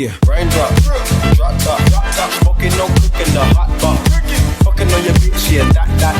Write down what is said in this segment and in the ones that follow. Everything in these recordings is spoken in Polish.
Yeah. Raindrop, drop top, drop top, smoking, no cooking, the hot bar. Fucking on your bitch, yeah, that, that.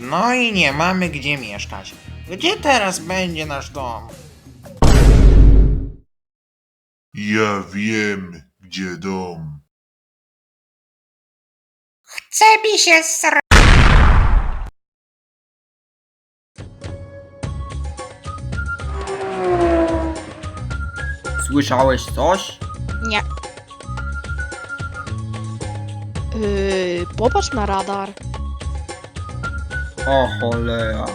No i nie mamy gdzie mieszkać. Gdzie teraz będzie nasz dom? Ja wiem, gdzie dom. Chce mi się sra... Słyszałeś coś? Nie. Yy, popatrz na radar. O cholera.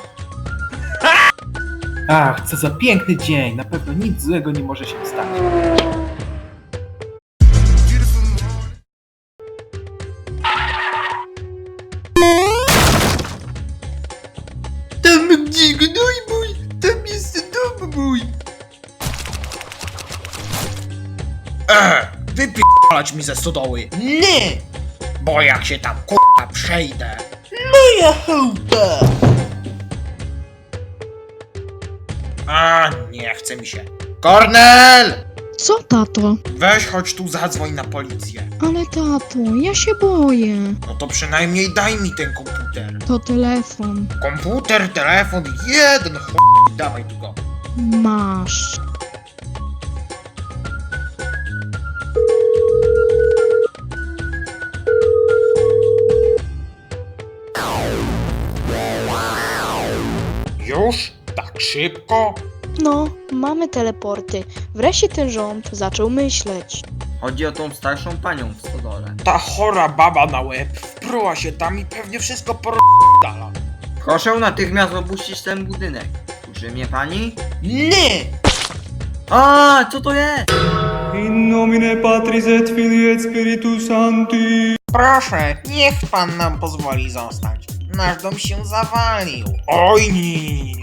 Ach, co za piękny dzień! Na pewno nic złego nie może się stać. Tam gdzie gnój mój, tam jest dom mój. E, wypierdalać mi ze stodoły. Nie! Bo jak się tam k***a przejdę. Moja chałupa! A, nie chce mi się. Kornel! Co, tato? Weź chodź tu, zadzwoń na policję. Ale tato, ja się boję. No to przynajmniej daj mi ten komputer. To telefon. Komputer, telefon, jeden chuj, dawaj tu go. Masz. Szybko? No, mamy teleporty. Wreszcie ten rząd zaczął myśleć. Chodzi o tą starszą panią w stodole. Ta chora baba na łeb wpruła się tam i pewnie wszystko porozdala. Proszę natychmiast opuścić ten budynek. Słyszy mnie pani? Nie! A, co to jest? In nomine Patris et Filii et Spiritus Sancti. Proszę, niech pan nam pozwoli zostać. Nasz dom się zawalił. Oj, nie, nie, nie,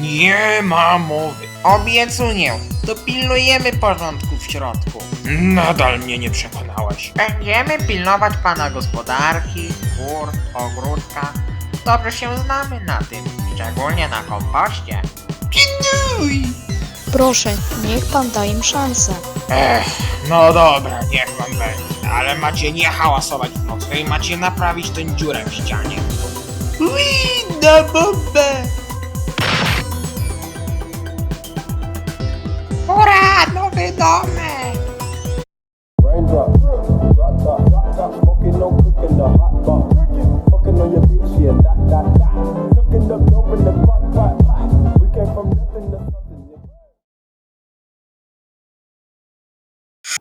nie, ma mowy. Obiecuję, dopilnujemy porządku w środku. Nadal mnie nie przekonałeś. Będziemy pilnować pana gospodarki, gór, ogródka. Dobrze się znamy na tym, szczególnie na kompoście. Pilnuj! Proszę, niech pan da im szansę. Ech, no dobra, niech wam będzie. Ale macie nie hałasować w nocy i macie naprawić tę dziurę w ścianie. Ui, na bombę! 打